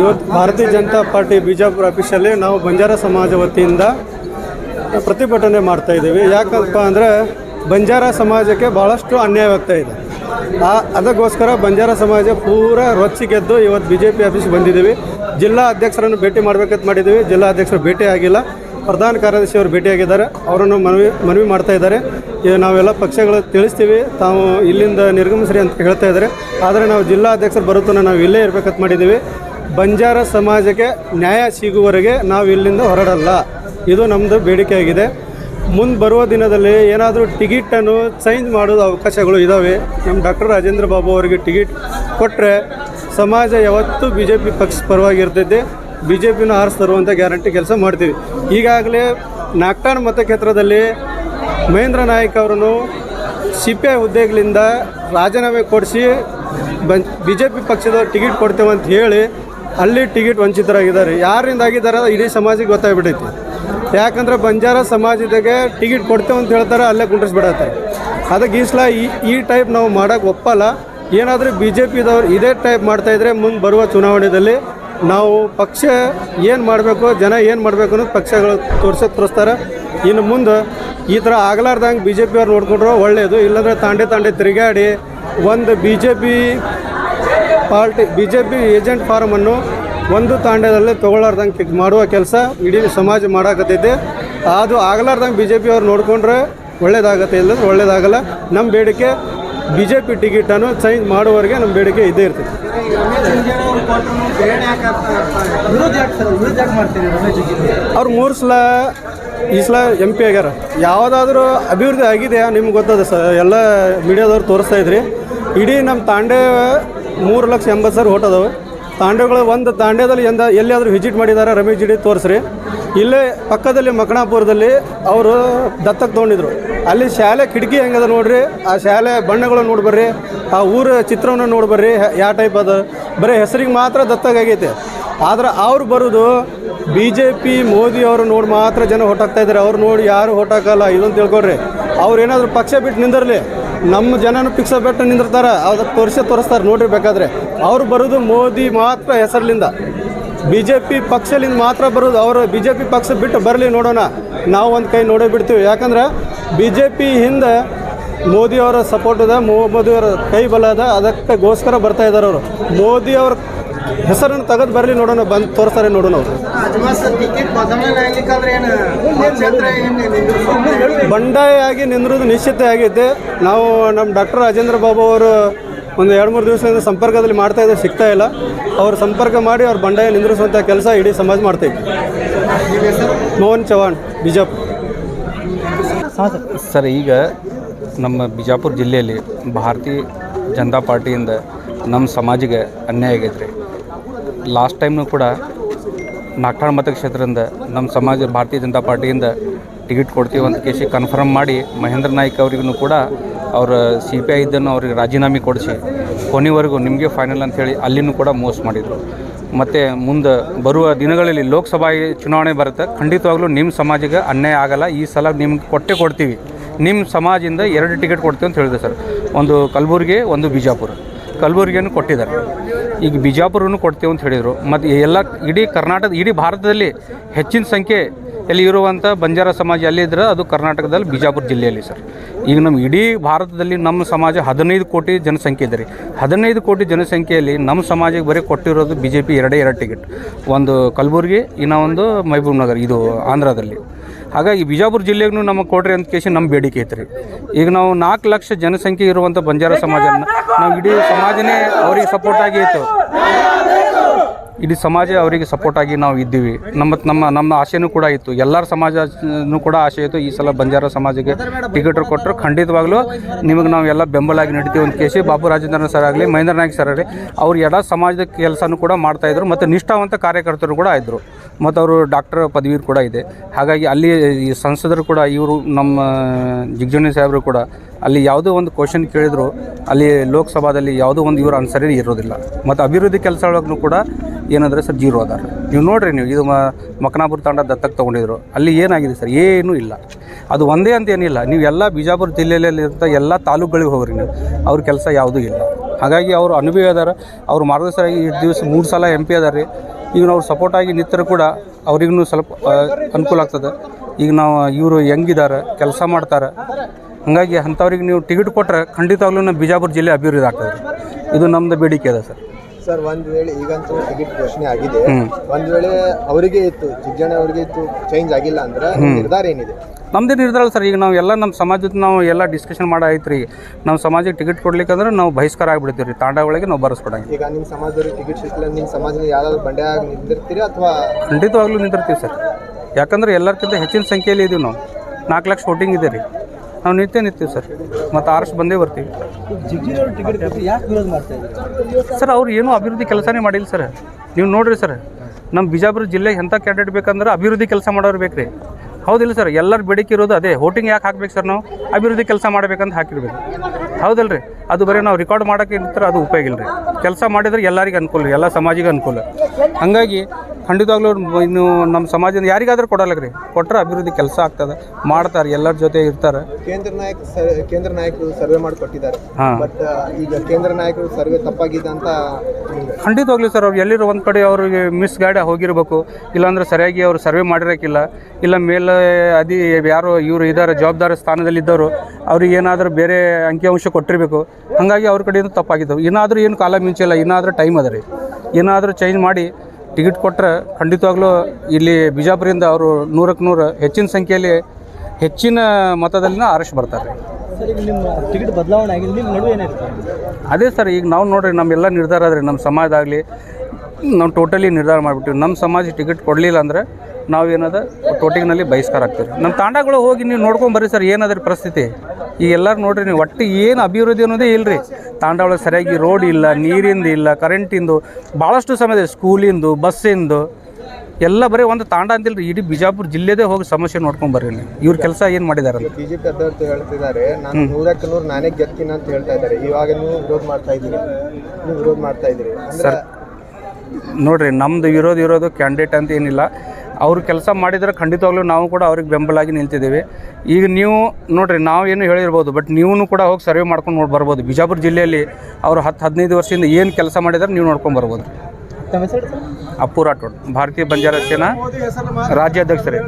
ಇವತ್ತು ಭಾರತೀಯ ಜನತಾ ಪಾರ್ಟಿ ಬಿಜಾಪುರ ಆಫೀಸಲ್ಲಿ ನಾವು ಬಂಜಾರ ಸಮಾಜ ವತಿಯಿಂದ ಪ್ರತಿಭಟನೆ ಮಾಡ್ತಾ ಇದ್ದೀವಿ. ಯಾಕಪ್ಪ ಅಂದರೆ ಬಂಜಾರ ಸಮಾಜಕ್ಕೆ ಭಾಳಷ್ಟು ಅನ್ಯಾಯವಾಗ್ತಾ ಇದೆ. ಆ, ಅದಕ್ಕೋಸ್ಕರ ಬಂಜಾರ ಸಮಾಜ ಪೂರ ರೊಚ್ಚಿಗೆದ್ದು ಇವತ್ತು ಬಿ ಜೆ ಪಿ ಆಫೀಸ್ ಬಂದಿದ್ದೀವಿ. ಜಿಲ್ಲಾ ಅಧ್ಯಕ್ಷರನ್ನು ಭೇಟಿ ಮಾಡಬೇಕಂತ ಮಾಡಿದ್ದೀವಿ. ಜಿಲ್ಲಾ ಅಧ್ಯಕ್ಷರು ಭೇಟಿ ಆಗಿಲ್ಲ. ಪ್ರಧಾನ ಕಾರ್ಯದರ್ಶಿ ಅವರು ಭೇಟಿಯಾಗಿದ್ದಾರೆ. ಅವರನ್ನು ಮನವಿ ಮನವಿ ಮಾಡ್ತಾ ಇದ್ದಾರೆ. ನಾವೆಲ್ಲ ಪಕ್ಷಗಳು ತಿಳಿಸ್ತೀವಿ. ತಾವು ಇಲ್ಲಿಂದ ನಿರ್ಗಮಿಸ್ರಿ ಅಂತ ಹೇಳ್ತಾ ಇದ್ದಾರೆ. ಆದರೆ ನಾವು ಜಿಲ್ಲಾ ಅಧ್ಯಕ್ಷರು ಬರುತ್ತಾನೆ ನಾವು ಇಲ್ಲೇ ಇರಬೇಕಂತ ಮಾಡಿದ್ದೀವಿ. ಬಂಜಾರ ಸಮಾಜಕ್ಕೆ ನ್ಯಾಯ ಸಿಗುವವರೆಗೆ ನಾವು ಇಲ್ಲಿಂದ ಹೊರಡಲ್ಲ. ಇದು ನಮ್ಮದು ಬೇಡಿಕೆ ಆಗಿದೆ ಮುಂದೆ ಬರುವ ದಿನದಲ್ಲಿ ಏನಾದರೂ ಟಿಕೆಟನ್ನು ಚೇಂಜ್ ಮಾಡೋದು ಅವಕಾಶಗಳು ಇದ್ದಾವೆ ನಮ್ಮ ಡಾಕ್ಟರ್ ರಾಜೇಂದ್ರ ಬಾಬು ಅವರಿಗೆ ಟಿಕೆಟ್ ಕೊಟ್ಟರೆ ಸಮಾಜ ಯಾವತ್ತೂ ಬಿ ಜೆ ಪಿ ಪಕ್ಷ ಪರವಾಗಿರ್ತೈತೆ ಬಿ ಜೆ ಪಿನ ಆರಿಸಿ ತರುವಂಥ ಗ್ಯಾರಂಟಿ ಕೆಲಸ ಮಾಡ್ತೀವಿ. ಈಗಾಗಲೇ ನಾಕ್ಟಾನ್ ಮತಕ್ಷೇತ್ರದಲ್ಲಿ ಮಹೇಂದ್ರ ನಾಯಕ್ ಅವರನ್ನು ಸಿಪಿಐ ಹುದ್ದೆಗಳಿಂದ ರಾಜೀನಾಮೆ ಕೊಡಿಸಿ ಬಂ ಬಿ ಜೆ ಪಿ ಪಕ್ಷದ ಟಿಕೆಟ್ ಕೊಡ್ತೇವೆ ಅಂತ ಹೇಳಿ ಅಲ್ಲಿ ಟಿಕೆಟ್ ವಂಚಿತರಾಗಿದ್ದಾರೆ. ಯಾರಿಂದ ಆಗಿದ್ದಾರೆ ಇಡೀ ಸಮಾಜಕ್ಕೆ ಗೊತ್ತಾಗ್ಬಿಟ್ಟೈತಿ ಯಾಕಂದ್ರೆ ಬಂಜಾರ ಸಮಾಜದಾಗೆ ಟಿಕೆಟ್ ಕೊಡ್ತೇವೆ ಅಂತ ಹೇಳ್ತಾರೆ, ಅಲ್ಲೇ ಕುಂಡ್ರಿಸ್ಬಿಡತ್ತಾರೆ ಅದಕ್ಕೆ ಈ ಈ ಈ ಟೈಪ್ ನಾವು ಮಾಡೋಕ್ಕೆ ಒಪ್ಪಲ್ಲ. ಏನಾದರೂ ಬಿ ಜೆ ಪಿದವ್ರು ಇದೇ ಟೈಪ್ ಮಾಡ್ತಾಯಿದ್ರೆ ಮುಂದೆ ಬರುವ ಚುನಾವಣೆಯಲ್ಲಿ ನಾವು ಪಕ್ಷ ಏನು ಮಾಡಬೇಕು, ಜನ ಏನು ಮಾಡಬೇಕು ಅನ್ನೋದು ಪಕ್ಷಗಳು ತೋರ್ಸೋಕೆ ತೋರಿಸ್ತಾರೆ. ಇನ್ನು ಮುಂದೆ ಈ ಥರ ಆಗಲಾರ್ದಂಗೆ ಬಿ ಜೆ ಪಿಯವ್ರು ನೋಡ್ಕೊಂಡ್ರೆ ಒಳ್ಳೆಯದು ಇಲ್ಲಾಂದರೆ ತಾಂಡೆ ತಾಂಡೆ ತಿರುಗಾಡಿ ಒಂದು B J P party B J P agent ಫಾರಮನ್ನು ಒಂದು ತಾಂಡ್ಯದಲ್ಲೇ ತೊಗೊಳಾರ್ದಂಗೆ ಮಾಡುವ ಕೆಲಸ ಇಡೀ ಸಮಾಜ ಮಾಡಾಕತ್ತೈತೆ. ಅದು ಆಗಲಾರ್ದಂಗೆ ಬಿ ಜೆ ಪಿಯವ್ರು ನೋಡಿಕೊಂಡ್ರೆ ಒಳ್ಳೇದಾಗತ್ತೆ, ಇಲ್ಲಂದ್ರೆ ಒಳ್ಳೇದಾಗಲ್ಲ. ನಮ್ಮ ಬೇಡಿಕೆ ಬಿ ಜೆ ಪಿ ಟಿಕೆಟನ್ನು ಚೇಂಜ್ ಮಾಡುವವರೆಗೆ ನಮ್ಮ ಬೇಡಿಕೆ ಇದ್ದೇ ಇರ್ತದೆ ಅವ್ರು ಮೂರು ಸಲ ಈ ಸಲ ಎಂ ಪಿ ಆಗ್ಯಾರ. ಯಾವುದಾದ್ರೂ ಅಭಿವೃದ್ಧಿ ಆಗಿದೆಯಾ ನಿಮ್ಗೆ ಗೊತ್ತದ ಸರ್ ಎಲ್ಲ ಮೀಡಿಯಾದವ್ರು ತೋರಿಸ್ತಾ ಇದ್ರಿ. ಇಡೀ ನಮ್ಮ ತಾಂಡೆ ಮೂರು ಲಕ್ಷ ಎಂಬತ್ತು ಸಾವಿರ ಓಟ್ ತಾಂಡೆಗಳು ಒಂದು ತಾಂಡ್ಯದಲ್ಲಿ ಎಂದ, ಎಲ್ಲಿಯಾದರೂ ವಿಸಿಟ್ ಮಾಡಿದ್ದಾರೆ ರಮೇಶ್ ಜಿಡಿ ತೋರಿಸ್ರಿ. ಇಲ್ಲೇ ಪಕ್ಕದಲ್ಲಿ ಮಕಣಾಪುರದಲ್ಲಿ ಅವರು ದತ್ತಕ್ಕೆ ತೊಗೊಂಡಿದ್ರು. ಅಲ್ಲಿ ಶಾಲೆ ಕಿಟಕಿ ಹೆಂಗದ ನೋಡ್ರಿ, ಆ ಶಾಲೆ ಬಣ್ಣಗಳು ನೋಡ್ಬರ್ರಿ ಆ ಊರ ಚಿತ್ರವನ್ನು ನೋಡ್ಬರ್ರಿ ಯಾವ ಟೈಪ್ ಅದ. ಬರೀ ಹೆಸರಿಗೆ ಮಾತ್ರ ದತ್ತಾಗೈತೆ ಆದ್ರೆ ಅವ್ರು ಬರೋದು ಬಿ ಜೆ ಪಿ ಮೋದಿ ಅವರು ನೋಡಿ ಮಾತ್ರ ಜನ ಹೊಟ್ಟಾಗ್ತಾ ಇದ್ದಾರೆ ಅವ್ರು ನೋಡಿ ಯಾರು ಹೊಟ್ಟಾಕಲ್ಲ ಇದೊಂದು ತಿಳ್ಕೊಡ್ರಿ ಅವ್ರು ಏನಾದರೂ ಪಕ್ಷ ಬಿಟ್ಟು ನಿಂದಿರಲಿ. ನಮ್ಮ ಜನನ ಪಿಕ್ಸ ಬಿಟ್ಟು ನಿಂದಿರ್ತಾರೆ. ಅದು ತೋರಿಸೇ ತೋರಿಸ್ತಾರೆ, ನೋಡ್ರಿ ಬೇಕಾದ್ರೆ. ಅವ್ರು ಬರೋದು ಮೋದಿ ಮಾತ್ರ ಹೆಸರ್ಲಿಂದ. ಬಿ ಜೆ ಪಿ ಪಕ್ಷಲಿಂದ ಮಾತ್ರ ಬರೋದು. ಅವರು ಬಿ ಜೆ ಪಿ ಪಕ್ಷ ಬಿಟ್ಟು ಬರಲಿ ನೋಡೋಣ. ನಾವು ಒಂದು ಕೈ ನೋಡೇ ಬಿಡ್ತೀವಿ. ಯಾಕಂದ್ರೆ ಬಿ ಜೆ ಪಿ ಹಿಂದೆ ಮೋದಿಯವರ ಸಪೋರ್ಟ್ ಅದ ಮೋದಿಯವರ ಕೈ ಬಲ ಅದ. ಅದಕ್ಕೋಸ್ಕರ ಬರ್ತಾ ಇದ್ದಾರೆ ಅವರು. ಮೋದಿ ಅವ್ರ ಹೆಸರನ್ನು ತೆಗೆದು ಬರಲಿ ನೋಡೋಣ ಬಂದು ತೋರಿಸ್ತಾರೆ ನೋಡೋಣ ಅವರು. ಆಗಿ ನಿಂದಿರೋದು ನಿಶ್ಚಿತ ಆಗೈತೆ ನಾವು ನಮ್ಮ ಡಾಕ್ಟರ್ ರಾಜೇಂದ್ರ ಬಾಬು ಅವರು ಒಂದು ಎರಡು ಮೂರು ದಿವಸದಿಂದ ಸಂಪರ್ಕದಲ್ಲಿ ಮಾಡ್ತಾ ಇದ್ದಾರೆ ಸಿಗ್ತಾ ಇಲ್ಲ. ಅವ್ರು ಸಂಪರ್ಕ ಮಾಡಿ ಅವ್ರ ಬಂಡಾಯ ನಿಂದ್ರಿಸುವಂಥ ಕೆಲಸ ಇಡೀ ಸಮಾಜ ಮಾಡ್ತೈತಿ ಮೋಹನ್ ಚವಾಣ್ ಬಿಜಾಪುರ್. ಸರ್ ಈಗ ನಮ್ಮ ಬಿಜಾಪುರ ಜಿಲ್ಲೆಯಲ್ಲಿ ಭಾರತೀಯ ಜನತಾ ಪಾರ್ಟಿಯಿಂದ ನಮ್ಮ ಸಮಾಜಿಗೆ ಅನ್ಯಾಯ ಆಗೈತೆ ರೀ. ಲಾಸ್ಟ್ ಟೈಮ್ನು ಕೂಡ ನಾಗ್ಠಾಣ್ ಮತಕ್ಷೇತ್ರದಿಂದ ನಮ್ಮ ಸಮಾಜ, ಭಾರತೀಯ ಜನತಾ ಪಾರ್ಟಿಯಿಂದ ಟಿಕೆಟ್ ಕೊಡ್ತೀವಿ ಅಂತ ಕೇಸಿ ಕನ್ಫರ್ಮ್ ಮಾಡಿ ಮಹೇಂದ್ರ ನಾಯ್ಕ ಅವ್ರಿಗೂ ಕೂಡ ಅವರ ಸಿ ಪಿ ಐ ಇದ್ದನ್ನು ಅವ್ರಿಗೆ ರಾಜೀನಾಮೆ ಕೊಡಿಸಿ ಕೊನೆವರೆಗೂ ನಿಮಗೆ ಫೈನಲ್ ಅಂತೇಳಿ ಅಲ್ಲಿನೂ ಕೂಡ ಮೋಸ ಮಾಡಿದರು. ಮತ್ತು ಮುಂದೆ ಬರುವ ದಿನಗಳಲ್ಲಿ ಲೋಕಸಭಾ ಚುನಾವಣೆ ಬರುತ್ತೆ. ಖಂಡಿತವಾಗ್ಲೂ ನಿಮ್ಮ ಸಮಾಜಕ್ಕೆ ಅನ್ಯಾಯ ಆಗಲ್ಲ. ಈ ಸಲ ನಿಮ್ಗೆ ಕೊಟ್ಟೆ ಕೊಡ್ತೀವಿ. ನಿಮ್ಮ ಸಮಾಜದಿಂದ ಎರಡು ಟಿಕೆಟ್ ಕೊಡ್ತೀವಿ ಅಂತ ಹೇಳಿದೆ ಸರ್. ಒಂದು ಕಲಬುರ್ಗಿ, ಒಂದು ಬಿಜಾಪುರ. ಕಲಬುರ್ಗಿಯನ್ನು ಕೊಟ್ಟಿದ್ದಾರೆ. ಈಗ ಬಿಜಾಪುರನು ಕೊಡ್ತೇವೆ ಅಂತ ಹೇಳಿದರು. ಮತ್ತು ಎಲ್ಲ ಇಡೀ ಕರ್ನಾಟಕ ಇಡೀ ಭಾರತದಲ್ಲಿ ಹೆಚ್ಚಿನ ಸಂಖ್ಯೆ ಅಲ್ಲಿ ಇರುವಂಥ ಬಂಜಾರ ಸಮಾಜ ಎಲ್ಲಿದ್ರೆ ಅದು ಕರ್ನಾಟಕದಲ್ಲಿ ಬಿಜಾಪುರ ಜಿಲ್ಲೆಯಲ್ಲಿ ಸರ್. ಈಗ ನಮ್ಮ ಇಡೀ ಭಾರತದಲ್ಲಿ ನಮ್ಮ ಸಮಾಜ ಹದಿನೈದು ಕೋಟಿ ಜನಸಂಖ್ಯೆ ಇದೆ ರೀ. ಹದಿನೈದು ಕೋಟಿ ಜನಸಂಖ್ಯೆಯಲ್ಲಿ ನಮ್ಮ ಸಮಾಜಕ್ಕೆ ಬರೀ ಕೊಟ್ಟಿರೋದು ಬಿ ಜೆ ಪಿ ಎರಡೇ ಎರಡು ಟಿಕೆಟ್. ಒಂದು ಕಲಬುರ್ಗಿ ಇನ್ನೂ ಒಂದು ಮಹಬೂಬ್ ನಗರ್, ಇದು ಆಂಧ್ರದಲ್ಲಿ. ಹಾಗಾಗಿ ಬಿಜಾಪುರ ಜಿಲ್ಲೆಗೂ ನಮಗೆ ಕೊಡ್ರಿ ಅಂತ ಕೇಸಿ ನಮ್ಮ ಬೇಡಿಕೆ ಐತ್ರಿ. ಈಗ ನಾವು ನಾಲ್ಕು ಲಕ್ಷ ಜನಸಂಖ್ಯೆ ಇರುವಂಥ ಬಂಜಾರ ಸಮಾಜನ ನಾವು ಇಡೀ ಸಮಾಜನೇ ಅವ್ರಿಗೆ ಸಪೋರ್ಟ್ ಆಗಿ ಇತ್ತು. ಇಡೀ ಸಮಾಜ ಅವರಿಗೆ ಸಪೋರ್ಟ್ ಆಗಿ ನಾವು ಇದ್ದೀವಿ. ನಮ್ಮ ನಮ್ಮ ನಮ್ಮ ಆಸೆನೂ ಕೂಡ ಇತ್ತು. ಎಲ್ಲರ ಸಮಾಜನೂ ಕೂಡ ಆಸೆ ಇತ್ತು. ಈ ಸಲ ಬಂಜಾರ ಸಮಾಜಕ್ಕೆ ಟಿಕೆಟ್ ಕೊಟ್ಟರು. ಖಂಡಿತವಾಗ್ಲೂ ನಿಮಗೆ ನಾವು ಎಲ್ಲ ಬೆಂಬಲಾಗಿ ನಡೀತೀವಿ ಅಂತ ಕೇಸಿ ಬಾಬು ರಾಜೇಂದ್ರನ ಸರ್ ಆಗಲಿ, ಮಹೇಂದ್ರ ನಾಯ್ಕ ಸರ್ ಆಗಲಿ, ಅವ್ರು ಎಲ್ಲ ಸಮಾಜದ ಕೆಲಸನೂ ಕೂಡ ಮಾಡ್ತಾಯಿದ್ರು ಮತ್ತು ನಿಷ್ಠಾವಂತ ಕಾರ್ಯಕರ್ತರು ಕೂಡ ಇದ್ದರು ಮತ್ತು ಅವರು ಡಾಕ್ಟರ್ ಪದವಿ ಕೂಡ ಇದೆ. ಹಾಗಾಗಿ ಅಲ್ಲಿ ಈ ಸಂಸದರು ಕೂಡ, ಇವರು ನಮ್ಮ ಜಿಗ್ಜುನಿ ಸಾಹೇಬರು ಕೂಡ ಅಲ್ಲಿ ಯಾವುದೋ ಒಂದು ಕ್ವಶನ್ ಕೇಳಿದ್ರು, ಅಲ್ಲಿ ಲೋಕಸಭಾದಲ್ಲಿ ಯಾವುದೋ ಒಂದು ಇವರ ಆನ್ಸರೇ ಇರೋದಿಲ್ಲ. ಮತ್ತು ಅಭಿವೃದ್ಧಿ ಕೆಲಸ ಒಳಗೂ ಕೂಡ ಏನಂದರೆ ಸರ್ ಜೀರೋ ಅದಾರ. ನೀವು ನೋಡ್ರಿ ನೀವು, ಇದು ಮಕನಾಪುರ ತಾಂಡ ದತ್ತಕ್ಕೆ ತೊಗೊಂಡಿದ್ರು. ಅಲ್ಲಿ ಏನಾಗಿದೆ ಸರ್? ಏನೂ ಇಲ್ಲ. ಅದು ಒಂದೇ ಅಂತ ಏನಿಲ್ಲ. ನೀವು ಎಲ್ಲ ಬಿಜಾಪುರ ಜಿಲ್ಲೆಯಲ್ಲಿರುವಂಥ ಎಲ್ಲ ತಾಲೂಕುಗಳಿಗೆ ಹೋಗ್ರಿ ನೀವು. ಅವ್ರ ಕೆಲಸ ಯಾವುದೂ ಇಲ್ಲ. ಹಾಗಾಗಿ ಅವರು ಅನುಭವಿ ಅದಾರ. ಅವ್ರು ಈ ದಿವಸ ಮೂರು ಸಲ ಎಂ ಪಿ ಅದಾರ ರೀ ಈಗ ನಾವು ಸಪೋರ್ಟ್ ಆಗಿ ನಿಂತರೂ ಕೂಡ ಅವ್ರಿಗೂ ಸ್ವಲ್ಪ ಅನುಕೂಲ ಆಗ್ತದೆ. ಈಗ ನಾವು ಇವರು ಹೆಂಗಿದ್ದಾರೆ ಕೆಲಸ ಮಾಡ್ತಾರೆ ಹಾಗಾಗಿ ಅಂಥವ್ರಿಗೆ ನೀವು ಟಿಕೆಟ್ ಕೊಟ್ಟರೆ ಖಂಡಿತವಾಗ್ಲೂ ನಮ್ಮ ಬಿಜಾಪುರ ಜಿಲ್ಲೆ ಅಭಿವೃದ್ಧಿ ಆಗ್ತದೆ ಇದು ನಮ್ಮದು ಬೇಡಿಕೆ ಇದೆ ಸರ್. ಸರ್ ಒಂದು ವೇಳೆ ಈಗಂತೂ ಟಿಕೆಟ್ ಘೋಷಣೆ ಆಗಿದೆ. ಒಂದು ವೇಳೆ ಅವರಿಗೆ ಇತ್ತು ಜಿಗ್ಜಾಣ ಅವರಿಗೆ ಇತ್ತು ಚೇಂಜ್ ಆಗಿಲ್ಲ ಅಂದ್ರೆ ನಿರ್ಧಾರ ಏನಿದೆ? ನಮ್ಮದೇ ನಿರ್ಧಾರ ಸರ್. ಈಗ ನಾವು ಎಲ್ಲ ನಮ್ಮ ಸಮಾಜದ ನಾವು ಎಲ್ಲ ಡಿಸ್ಕಷನ್ ಮಾಡ ಐತ್ರಿ. ನಮ್ಮ ಸಮಾಜಕ್ಕೆ ಟಿಕೆಟ್ ಕೊಡ್ಲಿಕ್ಕಂದ್ರೆ ನಾವು ಬಹಿಷ್ಕಾರ ಆಗ್ಬಿಡ್ತೀವಿ ರೀ ತಾಂಡ ಒಳಗೆ ನಾವು ಬರೆಸ್ಕೊಡಂಗೆ ಈಗ ನಿಮ್ಮ ಸಮಾಜದವ್ರಿಗೆ ಟಿಕೆಟ್ ಸಿಕ್ಕಿಲ್ಲ ನಿಮ್ಮ ಸಮಾಜದ ಬಂಡೆ ಆಗಿ ನಿಂತಿರ್ತೀರಿ ಅಥವಾ ಖಂಡಿತವಾಗ್ಲೂ ನಿಂತಿರ್ತೀವಿ ಸರ್. ಯಾಕಂದ್ರೆ ಎಲ್ಲರಿಗಿಂತ ಹೆಚ್ಚಿನ ಸಂಖ್ಯೆಯಲ್ಲಿ ಇದೀವಿ ನಾವು. ನಾಲ್ಕು ಲಕ್ಷ ವೋಟಿಂಗ್ ಇದೆ ರೀ. ನಾವು ನಿತ್ಯ ನಿಂತೀವಿ ಸರ್. ಮತ್ತು ಆರ್ಸ್ ಬಂದೇ ಬರ್ತೀವಿ. ಸರ್ ಅವ್ರು ಏನೂ ಅಭಿವೃದ್ಧಿ ಕೆಲಸನೇ ಮಾಡಿಲ್ಲ ಸರ್. ನೀವು ನೋಡ್ರಿ ಸರ್. ನಮ್ಮ ಬಿಜಾಪುರ ಜಿಲ್ಲೆಗೆ ಎಂಥ ಕ್ಯಾಂಡಿಡೇಟ್ ಬೇಕಂದ್ರೆ ಅಭಿವೃದ್ಧಿ ಕೆಲಸ ಮಾಡೋರು ಬೇಕು ರೀ ಹೌದಿಲ್ಲ ಸರ್, ಎಲ್ಲರ ಬೇಡಿಕೆ ಇರೋದು ಅದೇ. ಹೋಟಿಂಗ್ ಯಾಕೆ ಹಾಕ್ಬೇಕು ಸರ್ ನಾವು? ಅಭಿವೃದ್ಧಿ ಕೆಲಸ ಮಾಡಬೇಕಂತ ಹಾಕಿರ್ಬೇಕು. ಹೌದಲ್ರಿ? ಅದು ಬರೀ ನಾವು ರೆಕಾರ್ಡ್ ಮಾಡೋಕೆ ನಿಂತ್ರೆ ಅದು ಉಪಯೋಗ ಇಲ್ಲ ರೀ ಕೆಲಸ ಮಾಡಿದ್ರೆ ಎಲ್ಲರಿಗೆ ಅನುಕೂಲ ರೀ, ಎಲ್ಲ ಸಮಾಜಿಗೆ ಅನುಕೂಲ. ಹಾಗಾಗಿ ಖಂಡಿತವಾಗ್ಲೂ ಅವ್ರು ಇನ್ನು ನಮ್ಮ ಸಮಾಜದ ಯಾರಿಗಾದ್ರೂ ಕೊಡಲ್ಲಗ್ರಿ ರೀ. ಕೊಟ್ಟರೆ ಅಭಿವೃದ್ಧಿ ಕೆಲಸ ಆಗ್ತದೆ. ಮಾಡ್ತಾರೆ ಎಲ್ಲರ ಜೊತೆ ಇರ್ತಾರೆ. ಕೇಂದ್ರ ನಾಯಕ ಕೇಂದ್ರ ನಾಯಕರು ಸರ್ವೆ ಮಾಡಿ ಕೊಟ್ಟಿದ್ದಾರೆ ಹಾಂ. ಬಟ್ ಈಗ ಕೇಂದ್ರ ನಾಯಕರು ಸರ್ವೆ ತಪ್ಪಾಗಿದೆ ಅಂತ ಖಂಡಿತವಾಗ್ಲೂ ಸರ್ ಅವ್ರು ಎಲ್ಲಿರೋ ಒಂದು ಕಡೆ ಅವ್ರಿಗೆ ಮಿಸ್ ಗೈಡ್ ಹೋಗಿರ್ಬೇಕು. ಇಲ್ಲಾಂದ್ರೆ ಸರಿಯಾಗಿ ಅವ್ರು ಸರ್ವೆ ಮಾಡಿರೋಕ್ಕಿಲ್ಲ ಇಲ್ಲ ಮೇಲೆ ಅದಿ ಯಾರು ಇವರು ಇದ್ದಾರೆ ಜವಾಬ್ದಾರಿ ಸ್ಥಾನದಲ್ಲಿದ್ದವರು ಅವ್ರಿಗೆ ಏನಾದರೂ ಬೇರೆ ಅಂಕಿಅಂಶ ಕೊಟ್ಟಿರಬೇಕು. ಹಾಗಾಗಿ ಅವ್ರ ಕಡೆಯಿಂದ ತಪ್ಪಾಗಿದ್ದವು. ಏನಾದರೂ ಏನು ಕಾಲ ಮಿಂಚಿಲ್ಲ ಏನಾದರೂ ಟೈಮ್ ಅದ ರೀ. ಏನಾದರೂ ಚೇಂಜ್ ಮಾಡಿ ಟಿಕೆಟ್ ಕೊಟ್ಟರೆ ಖಂಡಿತವಾಗ್ಲೂ ಇಲ್ಲಿ ಬಿಜಾಪುರಿಂದ ಅವರು ನೂರಕ್ಕೆ ನೂರು ಹೆಚ್ಚಿನ ಸಂಖ್ಯೆಯಲ್ಲಿ ಹೆಚ್ಚಿನ ಮತದಲ್ಲಿನ ಆರಿಸಿ ಬರ್ತಾರೆ. ಸರ್ ಈಗ ನಿಮ್ಮ ಟಿಕೆಟ್ ಬದಲಾವಣೆ ಅದೇ ಸರ್ ಈಗ ನಾವು ನೋಡ್ರಿ ನಮ್ಮೆಲ್ಲ ನಿರ್ಧಾರ ಅದ್ರಿ ನಮ್ಮ ಸಮಾಜದಾಗಲಿ ನಾವು ಟೋಟಲಿ ನಿರ್ಧಾರ ಮಾಡಿಬಿಟ್ಟಿವಿ. ನಮ್ಮ ಸಮಾಜ ಟಿಕೆಟ್ ಕೊಡಲಿಲ್ಲ ಅಂದ್ರೆ ನಾವು ಏನದ ಟೋಟಿಗ್ನಲ್ಲಿ ಬಹಿಷ್ಕಾರ ಆಗ್ತೀವಿ. ನಮ್ಮ ತಾಂಡಗಳು ಹೋಗಿ ನೀವು ನೋಡ್ಕೊಂಡು ಬರ್ರಿ ಸರ್ ಏನದ್ರಿ ಪರಿಸ್ಥಿತಿ? ಈಗ ಎಲ್ಲರೂ ನೋಡ್ರಿ ನೀವು ಒಟ್ಟು ಏನು ಅಭಿವೃದ್ಧಿ ಅನ್ನೋದೇ ಇಲ್ಲ ರೀ ತಾಂಡ ಒಳಗೆ ಸರಿಯಾಗಿ ರೋಡ್ ಇಲ್ಲ ನೀರಿಂದು ಇಲ್ಲ ಕರೆಂಟಿಂದು ಭಾಳಷ್ಟು ಸಮಯ ಸ್ಕೂಲಿಂದು ಬಸ್ಸಿಂದು ಎಲ್ಲ ಬರೀ ಒಂದು ತಾಂಡ ಅಂತಿಲ್ಲ ರೀ ಇಡೀ ಬಿಜಾಪುರ ಜಿಲ್ಲೆದೇ ಹೋಗಿ ಸಮಸ್ಯೆ ನೋಡ್ಕೊಂಡು ಬರ್ರಿ ನೀವು. ಇವ್ರ ಕೆಲಸ ಏನು ಮಾಡಿದಾರೆ ಅಂತ. ಬಿಜೆಪಿ ಅಭ್ಯರ್ಥಿ ಹೇಳ್ತಿದ್ದಾರೆ ನಾನು ನೂರಕ್ಕೆ ನೂರು ನಾನೇ ಗೆಲ್ತೀನಿ ಅಂತ ಹೇಳ್ತಾ ಇದ್ದಾರೆ. ಇವಾಗ ನೀವು ವಿರೋಧ ಮಾಡ್ತಾ ಇದ್ದೀರಿ. ನೀವು ವಿರೋಧ ಮಾಡ್ತಾ ಇದ್ದೀರಿ. ಸರ್ ನೋಡ್ರಿ ನಮ್ದು ವಿರೋಧ ಇರೋದು ಕ್ಯಾಂಡಿಡೇಟ್ ಅಂತ ಏನಿಲ್ಲ. ಅವ್ರು ಕೆಲಸ ಮಾಡಿದರೆ ಖಂಡಿತವಾಗ್ಲೂ ನಾವು ಕೂಡ ಅವ್ರಿಗೆ ಬೆಂಬಲಾಗಿ ನಿಲ್ತಿದ್ದೀವಿ ಈಗ ನೀವು ನೋಡ್ರಿ ನಾವು ಏನು ಹೇಳಿರ್ಬೋದು ಬಟ್ ನೀವು ಕೂಡ ಹೋಗಿ ಸರ್ವೆ ಮಾಡ್ಕೊಂಡು ನೋಡಿ ಬರ್ಬೋದು. ಬಿಜಾಪುರ ಜಿಲ್ಲೆಯಲ್ಲಿ ಅವರು ಹತ್ತು ಹದಿನೈದು ವರ್ಷದಿಂದ ಏನು ಕೆಲಸ ಮಾಡಿದ್ರೆ ನೀವು ನೋಡ್ಕೊಂಡು ಬರ್ಬೋದು. ಅಪ್ಪು ರಾಠೋಡ್ ಭಾರತೀಯ ಬಂಜಾರ ಸೇನಾ ರಾಜ್ಯಾಧ್ಯಕ್ಷರೇ.